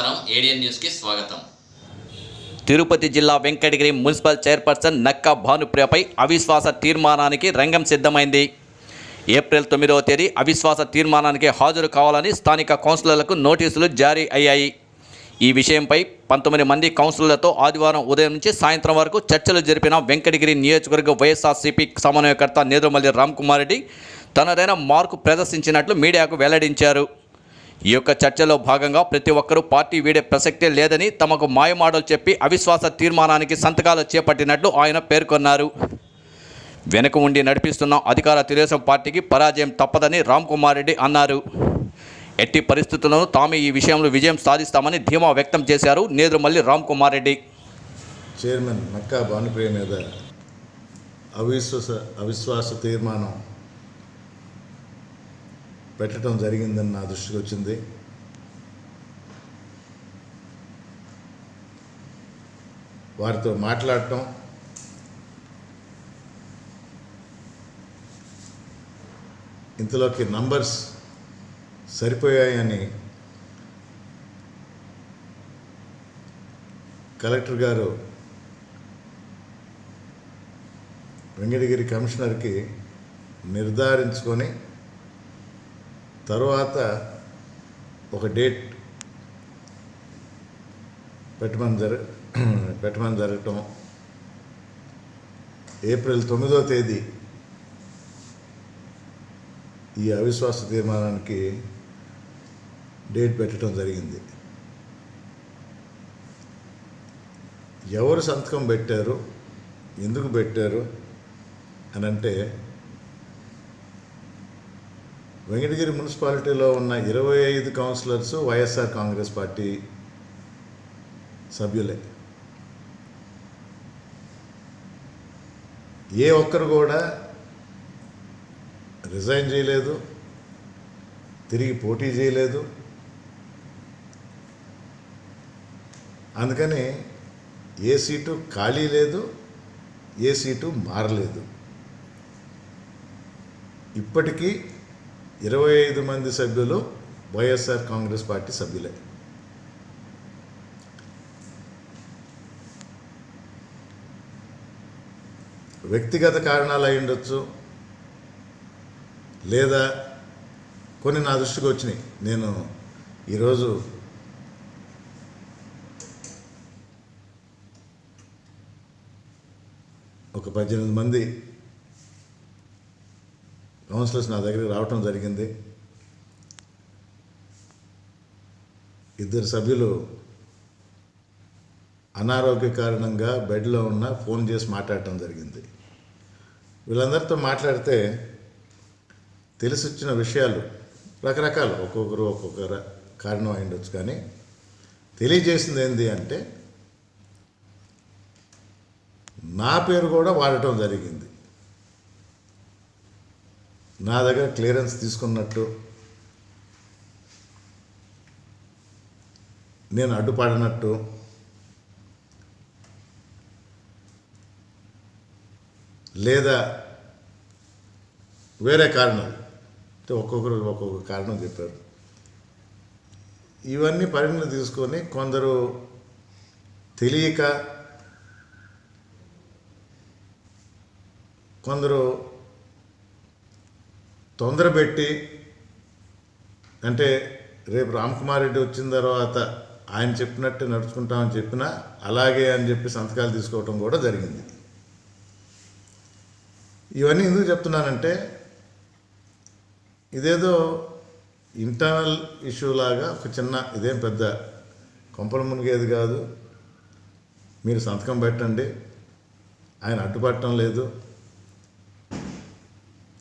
నమస్కారం. ఏడియన్ న్యూస్కి స్వాగతం. తిరుపతి జిల్లా వెంకటగిరి మున్సిపల్ చైర్పర్సన్ నక్కా భానుప్రియపై అవిశ్వాస తీర్మానానికి రంగం సిద్ధమైంది. ఏప్రిల్ తొమ్మిదవ తేదీ అవిశ్వాస తీర్మానానికి హాజరు కావాలని స్థానిక కౌన్సిలర్లకు నోటీసులు జారీ అయ్యాయి. ఈ విషయంపై పంతొమ్మిది మంది కౌన్సిలర్లతో ఆదివారం ఉదయం నుంచి సాయంత్రం వరకు చర్చలు జరిపిన వెంకటగిరి నియోజకవర్గ వైఎస్ఆర్సీపీ సమన్వయకర్త నేదురుమల్లి రామ్కుమార్ రెడ్డి తనదైన మార్కు ప్రదర్శించినట్లు మీడియాకు వెల్లడించారు. ఈ యొక్క చర్చలో భాగంగా ప్రతి ఒక్కరూ పార్టీ వీడే ప్రసక్తే లేదని తమకు మాయమాటలు చెప్పి అవిశ్వాస తీర్మానానికి సంతకాలు చేపట్టినట్లు ఆయన పేర్కొన్నారు. వెనుక ఉండి నడిపిస్తున్న అధికార తెలుగుదేశం పార్టీకి పరాజయం తప్పదని రామ్ కుమార్ రెడ్డి అన్నారు. ఎట్టి పరిస్థితులను తాము ఈ విషయంలో విజయం సాధిస్తామని ధీమా వ్యక్తం చేశారు నేదురుమల్లి రామ్ కుమార్ రెడ్డి. చైర్మన్ నక్కా భానుప్రియ మీద అవిశ్వాస అవిశ్వాస తీర్మానం పెట్టడం జరిగిందని నా దృష్టికి వచ్చింది. వారితో మాట్లాడటం ఇంతలోకి నంబర్స్ సరిపోయాయని కలెక్టర్ గారు వెంకటగిరి కమిషనర్కి నిర్ధారించుకొని తరువాత ఒక డేట్ పెట్టమని జర పెట్టమని జరగటం. ఏప్రిల్ తొమ్మిదో తేదీ ఈ అవిశ్వాస తీర్మానానికి డేట్ పెట్టడం జరిగింది. ఎవరు సంతకం పెట్టారు? ఎందుకు పెట్టారు? అని అంటే వెంకటగిరి మున్సిపాలిటీలో ఉన్న ఇరవై ఐదు కౌన్సిలర్స్ వైఎస్ఆర్ కాంగ్రెస్ పార్టీ సభ్యులే. ఏ ఒక్కరు కూడా రిజైన్ చేయలేదు తిరిగి పోటీ చేయలేదు. అందుకని ఏ సీటు ఖాళీ లేదు ఏ సీటు మారలేదు. ఇప్పటికీ ఇరవై ఐదు మంది సభ్యులు వైఎస్ఆర్ కాంగ్రెస్ పార్టీ సభ్యులే. వ్యక్తిగత కారణాలు అయి ఉండొచ్చు లేదా కొన్ని నా దృష్టికి వచ్చినాయి. నేను ఈరోజు ఒక పద్దెనిమిది మంది కౌన్సిలర్స్ నా దగ్గరికి రావటం జరిగింది. ఇద్దరు సభ్యులు అనారోగ్య కారణంగా బెడ్లో ఉన్న ఫోన్ చేసి మాట్లాడటం జరిగింది. వీళ్ళందరితో మాట్లాడితే తెలిసి వచ్చిన విషయాలు రకరకాలు ఒక్కొక్కరు ఒక్కొక్క కారణం అయి ఉండొచ్చు కానీ తెలియజేసింది ఏంటి అంటే నా పేరు కూడా వాడటం జరిగింది. నా దగ్గర క్లియరెన్స్ తీసుకున్నట్టు నేను అడ్డుపడినట్టు లేదా వేరే కారణాలు అంటే ఒక్కొక్కరు ఒక్కొక్క కారణం చెప్పారు. ఇవన్నీ పరిగణన తీసుకొని కొందరు తెలియక కొందరు తొందరపెట్టి అంటే రేపు రామ్కుమార్ రెడ్డి వచ్చిన తర్వాత ఆయన చెప్పినట్టు నడుచుకుంటామని చెప్పినా అలాగే అని చెప్పి సంతకాలు తీసుకోవటం కూడా జరిగింది. ఇవన్నీ ఎందుకు చెప్తున్నానంటే ఇదేదో ఇంటర్నల్ ఇష్యూ లాగా ఒక చిన్న ఇదేం పెద్ద కొంపల మునిగేది కాదు. మీరు సంతకం పెట్టండి. ఆయన అడ్డుపట్టడం లేదు.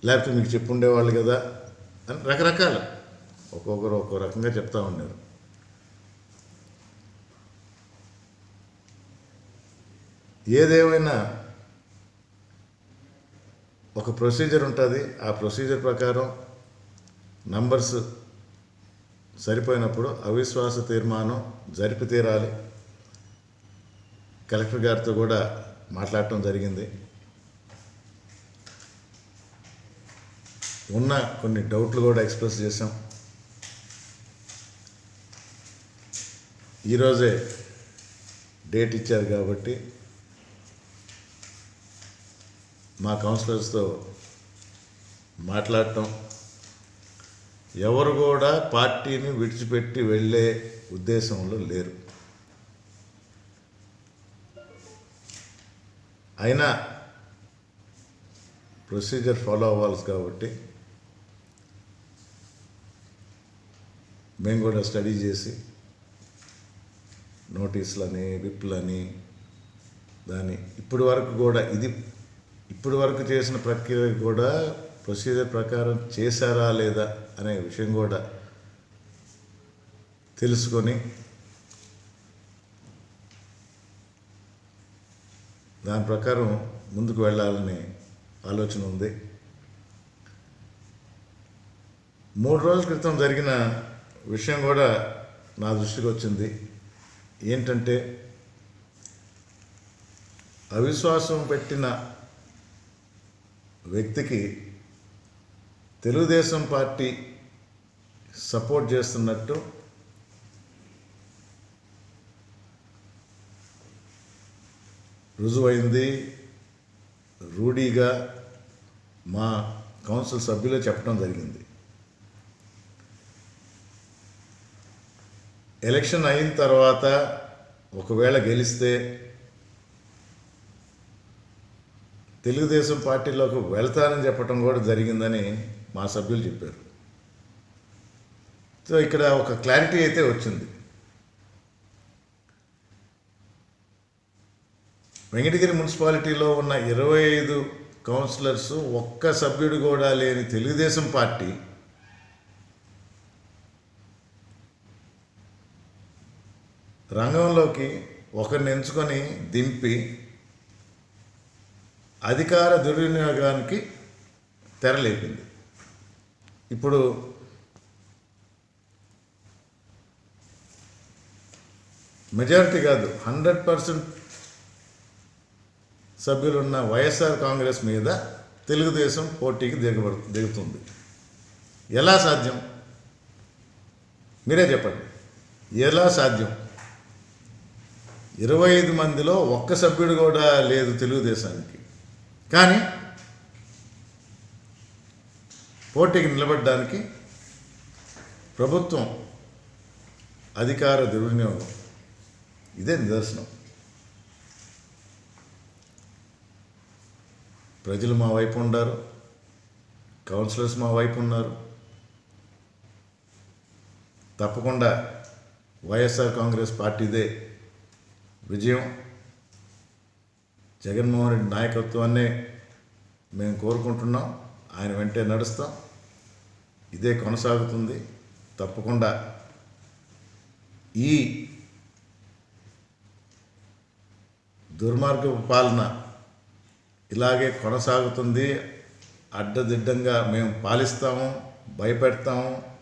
లేకపోతే మీకు చెప్పుండేవాళ్ళు కదా అని రకరకాల. ఒక్కొక్కరు ఒక్కో రకంగా చెప్తా ఉన్నారు. ఏదేమైనా ఒక ప్రొసీజర్ ఉంటుంది ఆ ప్రొసీజర్ ప్రకారం నంబర్స్ సరిపోయినప్పుడు అవిశ్వాస తీర్మానం జరిపి తీరాలి కలెక్టర్ గారితో కూడా మాట్లాడటం జరిగింది. ఉన్న కొన్ని డౌట్లు కూడా ఎక్స్ప్రెస్ చేసాం ఈరోజే డేట్ ఇచ్చారు కాబట్టి మా కౌన్సిలర్స్తో మాట్లాడటం. ఎవరు కూడా పార్టీని విడిచిపెట్టి వెళ్ళే ఉద్దేశంలో లేరు. అయినా ప్రొసీజర్ ఫాలో అవ్వాలి కాబట్టి మేము కూడా స్టడీ చేసి నోటీసులని విప్లని దాని ఇప్పటి వరకు కూడా ఇది ఇప్పటి వరకు చేసిన ప్రక్రియ కూడా ప్రొసీజర్ ప్రకారం చేశారా లేదా అనే విషయం కూడా తెలుసుకొని దాని ప్రకారం ముందుకు వెళ్ళాలని ఆలోచన ఉంది. మూడు రోజుల క్రితం జరిగిన విషయం కూడా నా దృష్టికి వచ్చింది. ఏంటంటే అవిశ్వాసం పెట్టిన వ్యక్తికి తెలుగుదేశం పార్టీ సపోర్ట్ చేస్తున్నట్టు రుజువైంది. రూఢీగా మా కౌన్సిల్ సభ్యులే చెప్పడం జరిగింది. ఎలక్షన్ అయిన తర్వాత ఒకవేళ గెలిస్తే తెలుగుదేశం పార్టీలోకి వెళ్తానని చెప్పడం కూడా జరిగిందని మా సభ్యులు చెప్పారు. సో ఇక్కడ ఒక క్లారిటీ అయితే వచ్చింది. వెంకటగిరి మున్సిపాలిటీలో ఉన్న ఇరవై ఐదు కౌన్సిలర్స్ ఒక్క సభ్యుడు కూడా లేని తెలుగుదేశం పార్టీ రంగంలోకి ఒకరిని ఎంచుకొని దింపి అధికార దుర్వినియోగానికి తెరలేపింది. ఇప్పుడు మెజారిటీ కాదు హండ్రెడ్ పర్సెంట్ సభ్యులున్న వైఎస్ఆర్ కాంగ్రెస్ మీద తెలుగుదేశం పోటీకి దిగబడు దిగుతుంది. ఎలా సాధ్యం? మీరే చెప్పండి. ఎలా సాధ్యం? ఇరవై ఐదు మందిలో ఒక్క సభ్యుడు కూడా లేదు తెలుగుదేశానికి. కానీ పోటీకి నిలబడడానికి ప్రభుత్వం అధికార దుర్వినియోగం. ఇదే నిదర్శనం. ప్రజలు మా వైపు ఉన్నారు కౌన్సిలర్స్ మా వైపు ఉన్నారు. తప్పకుండా వైఎస్ఆర్ కాంగ్రెస్ పార్టీదే విజయం. జగన్మోహన్ రెడ్డి నాయకత్వాన్ని మేము కోరుకుంటున్నాం. ఆయన వెంటే నడుస్తాం. ఇదే కొనసాగుతుంది. తప్పకుండా ఈ దుర్మార్గపు పాలన ఇలాగే కొనసాగుతుంది. అడ్డదిడ్డంగా మేము పాలిస్తాము భయపెడతాము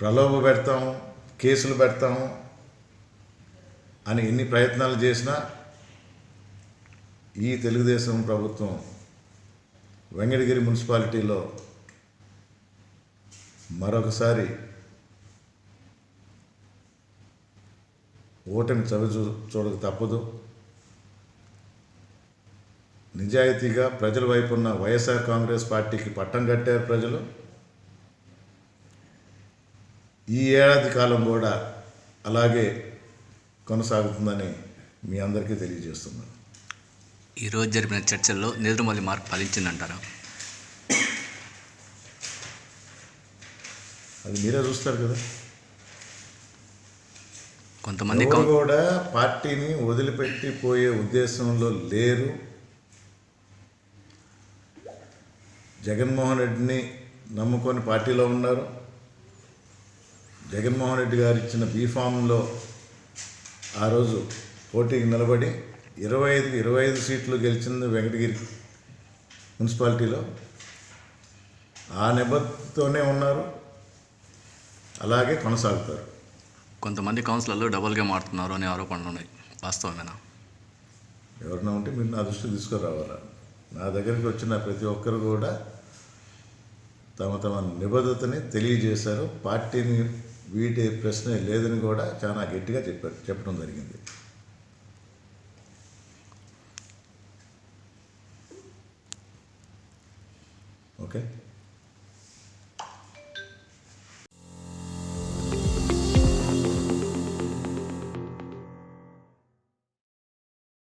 ప్రలోభ పెడతాము కేసులు పెడతాము. అని ఎన్ని ప్రయత్నాలు చేసినా ఈ తెలుగుదేశం ప్రభుత్వం వెంకటగిరి మున్సిపాలిటీలో మరొకసారి ఓటమి చవి చూ చూడక తప్పదు. నిజాయితీగా ప్రజల వైపు ఉన్న వైఎస్ఆర్ కాంగ్రెస్ పార్టీకి పట్టం కట్టారు ప్రజలు. ఈ ఏడాది కాలం కూడా అలాగే కొనసాగుతుందని మీ అందరికీ తెలియజేస్తున్నాను. ఈరోజు జరిపిన చర్చల్లో నేదురుమల్లి మార్క్ ఫలించిందంటారా? అది మీరే చూస్తారు కదా. కొంతమంది కూడా పార్టీని వదిలిపెట్టి పోయే ఉద్దేశంలో లేరు. జగన్మోహన్ రెడ్డిని నమ్ముకొని పార్టీలో ఉన్నారు. జగన్మోహన్ రెడ్డి గారు ఇచ్చిన బీఫామ్లో ఆ రోజు పోటీకి నిలబడి ఇరవై ఐదు ఇరవై ఐదు సీట్లు గెలిచింది వెంకటగిరి మున్సిపాలిటీలో. ఆ నిబద్ధతోనే ఉన్నారు. అలాగే కొనసాగుతారు. కొంతమంది కౌన్సిలర్లు డబుల్ గేమ్ ఆడుతున్నారు అనే ఆరోపణలు ఉన్నాయి. వాస్తవమేనా? ఎవరన్నా ఉంటే మీరు నా దృష్టికి తీసుకురావాలా? నా దగ్గరికి వచ్చిన ప్రతి ఒక్కరు కూడా తమ తమ నిబద్ధతని తెలియజేశారు. పార్టీని వీటి ప్రశ్నే లేదని కూడా చాలా గట్టిగా చెప్పారు చెప్పడం జరిగింది. ఓకే?